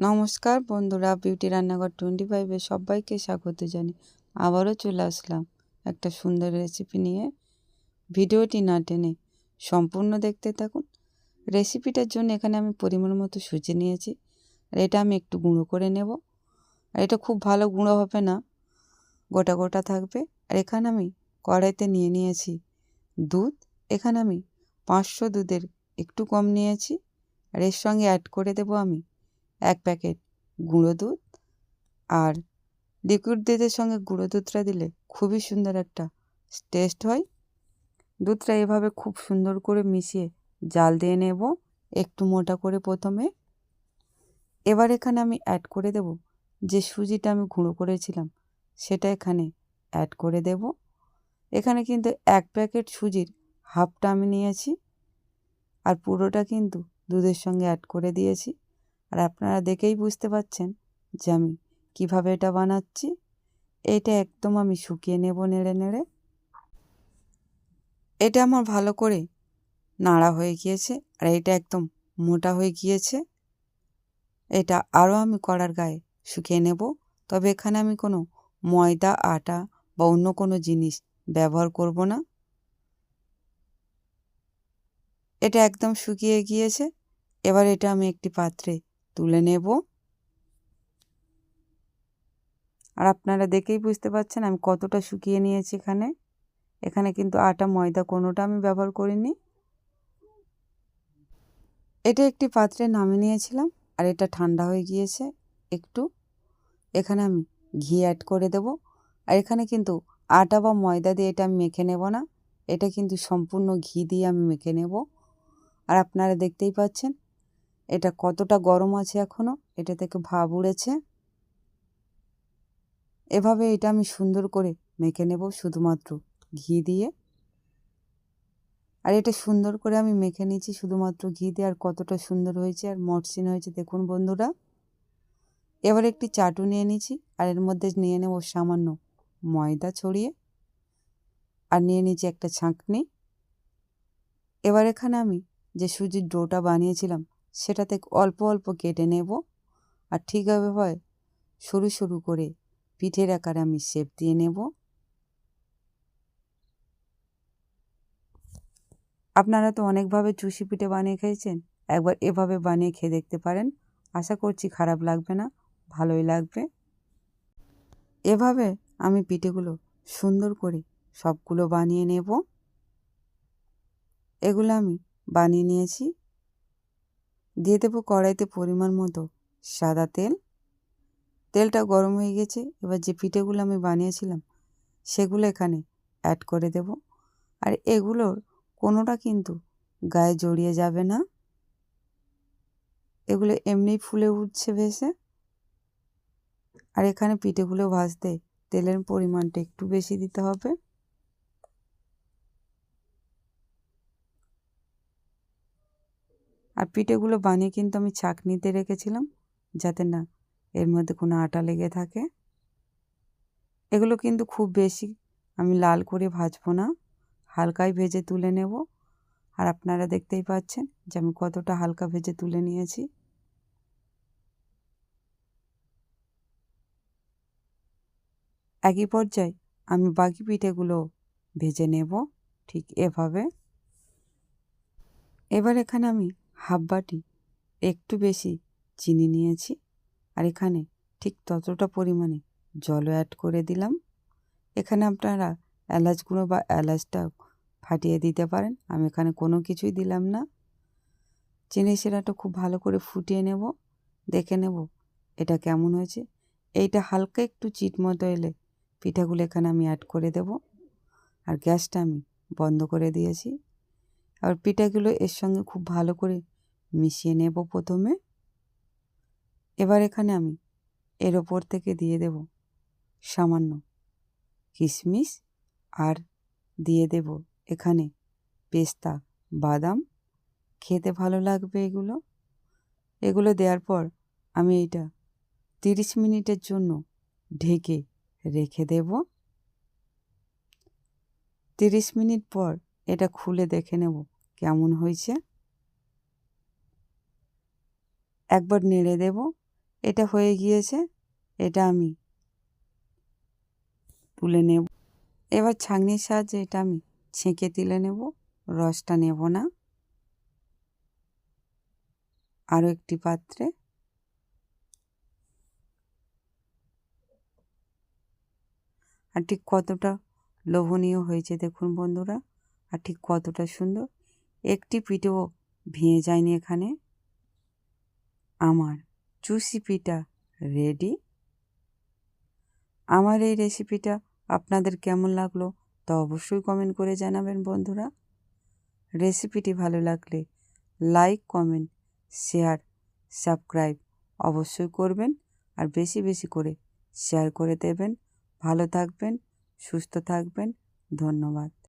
নমস্কার বন্ধুরা বিউটি রান্নাঘর টোয়েন্টি ফাইভে সবাইকে স্বাগত জানি। আবারও চলে আসলাম একটা সুন্দর রেসিপি নিয়ে। ভিডিওটি না টেনে সম্পূর্ণ দেখতে থাকুন। রেসিপিটার জন্য এখানে আমি পরিমাণ মতো সুজি নিয়েছি আর এটা আমি একটু গুঁড়ো করে নেব। আর এটা খুব ভালো গুঁড়ো হবে না, গোটা গোটা থাকবে। আর এখানে আমি কড়াইতে নিয়ে নিয়েছি দুধ। এখানে আমি পাঁচশো দুধের একটু কম নিয়েছি। আর এর সঙ্গে অ্যাড করে দেবো আমি এক প্যাকেট গুঁড়ো দুধ আর লিকুইড দুধের সঙ্গে গুঁড়ো দুধটা দিলে খুবই সুন্দর একটা টেস্ট হয়। দুধটা এভাবে খুব সুন্দর করে মিশিয়ে জাল দিয়ে নেব একটু মোটা করে প্রথমে। এবার এখানে আমি অ্যাড করে দেব যে সুজিটা আমি গুঁড়ো করেছিলাম সেটা এখানে অ্যাড করে দেব। এখানে কিন্তু এক প্যাকেট সুজির হাফটা আমি নিয়েছি আর পুরোটা কিন্তু দুধের সঙ্গে অ্যাড করে দিয়েছি। আর আপনারা দেখেই বুঝতে পাচ্ছেন যে আমি কীভাবে এটা বানাচ্ছি। এটা একদম আমি শুকিয়ে নেব নেড়ে নেড়ে। এটা আমার ভালো করে নাড়া হয়ে গিয়েছে আর এটা একদম মোটা হয়ে গিয়েছে। এটা আরও আমি কড়ার গায়ে শুকিয়ে নেব। তবে এখানে আমি কোনো ময়দা, আটা বা অন্য কোনো জিনিস ব্যবহার করব না। এটা একদম শুকিয়ে গিয়েছে। এবার এটা আমি একটি পাত্রে তুলে নেব। আর আপনারা দেখেই বুঝতে পারছেন আমি কতটা শুকিয়ে নিয়েছি এখানে। এখানে কিন্তু আটা, ময়দা কোনোটা আমি ব্যবহার করিনি। এটা একটি পাত্রে নামিয়ে নিয়েছিলাম আর এটা ঠান্ডা হয়ে গিয়েছে একটু। এখানে আমি ঘি অ্যাড করে দেব। আর এখানে কিন্তু আটা বা ময়দা দিয়ে এটা আমি মেখে নেব না। এটা কিন্তু সম্পূর্ণ ঘি দিয়ে আমি মেখে নেব। আর আপনারা দেখতেই পাচ্ছেন এটা কতটা গরম আছে এখনও এটা থেকে ভাব উড়েছে। এভাবে এটা আমি সুন্দর করে মেখে নেব শুধুমাত্র ঘি দিয়ে। আর এটা সুন্দর করে আমি মেখে নিয়েছি শুধুমাত্র ঘি দিয়ে। আর কতটা সুন্দর হয়েছে আর মসৃণ হয়েছে দেখুন বন্ধুরা। এবার একটি চাটু নিয়ে নিয়েছি আর এর মধ্যে নিয়ে নেব সামান্য ময়দা ছড়িয়ে। আর নিয়ে নিয়েছি একটা ছাঁকনি। এবার এখানে আমি যে সুজির ডোটা বানিয়েছিলাম সেটাতে অল্প অল্প কেটে নেব। আর ঠিকভাবে হয়, সরু সরু করে পিঠের আকারে আমি শেপ দিয়ে নেব। আপনারা তো অনেকভাবে চুষি পিঠে বানিয়ে খেয়েছেন, একবার এভাবে বানিয়ে খেয়ে দেখতে পারেন। আশা করছি খারাপ লাগবে না, ভালোই লাগবে। এভাবে আমি পিঠেগুলো সুন্দর করে সবগুলো বানিয়ে নেব। এগুলো আমি বানিয়ে নিয়েছি। দিয়ে দেবো কড়াইতে পরিমাণ মতো সাদা তেল। তেলটা গরম হয়ে গেছে, এবার যে পিঠেগুলো আমি বানিয়েছিলাম, সেগুলো এখানে অ্যাড করে দেব। আর এগুলোর কোনোটা কিন্তু গায়ে জড়িয়ে যাবে না। এগুলো এমনিই ফুলে উঠছে ভেসে। আর এখানে পিঠেগুলো ভাজতে তেলের পরিমাণটা একটু বেশি দিতে হবে। আর পিঠেগুলো বানিয়ে কিন্তু আমি ছাঁকনিতে রেখেছিলাম, যাতে না এর মধ্যে কোনো আটা লেগে থাকে। এগুলো কিন্তু খুব বেশি আমি লাল করে ভাজবো না, হালকাই ভেজে তুলে নেব। আর আপনারা দেখতেই পাচ্ছেন যে আমি কতটা হালকা ভেজে তুলে নিয়েছি। একই পর্যায়ে আমি বাকি পিঠেগুলো ভেজে নেব ঠিক এভাবে। এবার এখানে আমি হাফ বাটি একটু বেশি চিনি নিয়েছি আর এখানে ঠিক ততটা পরিমাণে জলও অ্যাড করে দিলাম। এখানে আপনারা এলাচ গুঁড়ো বা এলাচটা ফাটিয়ে দিতে পারেন, আমি এখানে কোনো কিছুই দিলাম না। চিনি শিরাটা খুব ভালো করে ফুটিয়ে নেব, দেখে নেব এটা কেমন হয়েছে। এইটা হালকা একটু চিট মতো এলে পিঠাগুলো এখানে আমি অ্যাড করে দেব। আর গ্যাসটা আমি বন্ধ করে দিয়েছি। আর পিঠাগুলো এর সঙ্গে খুব ভালো করে মিশিয়ে নেব প্রথমে। এবার এখানে আমি এর ওপর থেকে দিয়ে দেব সামান্য কিশমিশ আর দিয়ে দেব এখানে পেস্তা, বাদাম। খেতে ভালো লাগবে এগুলো। এগুলো দেওয়ার পর আমি এটা তিরিশ মিনিটের জন্য ঢেকে রেখে দেব। তিরিশ মিনিট পর এটা খুলে দেখে নেব কেমন হয়েছে? একবার নেড়ে দেব। এটা হয়ে গিয়েছে, এটা আমি তুলে নেব। এবার ছাঁকনির সাহায্যে এটা আমি ছেঁকে তুলে নেব, রসটা নেব না। আরও একটি পাত্রে। আর ঠিক কতটা লোভনীয় হয়েছে দেখুন বন্ধুরা, আর ঠিক কতটা সুন্দর। একটি পিঠেও ভেঙে যায়নি এখানে। আমার চুষি পিঠা রেডি আমার এই রেসিপিটা আপনাদের কেমন লাগল তা অবশ্যই কমেন্ট করে জানাবেন বন্ধুরা। রেসিপিটি ভালো লাগলে লাইক কমেন্ট শেয়ার সাবস্ক্রাইব অবশ্যই করবেন আর বেশি বেশি করে শেয়ার করে দেবেন। ভালো থাকবেন, সুস্থ থাকবেন। ধন্যবাদ।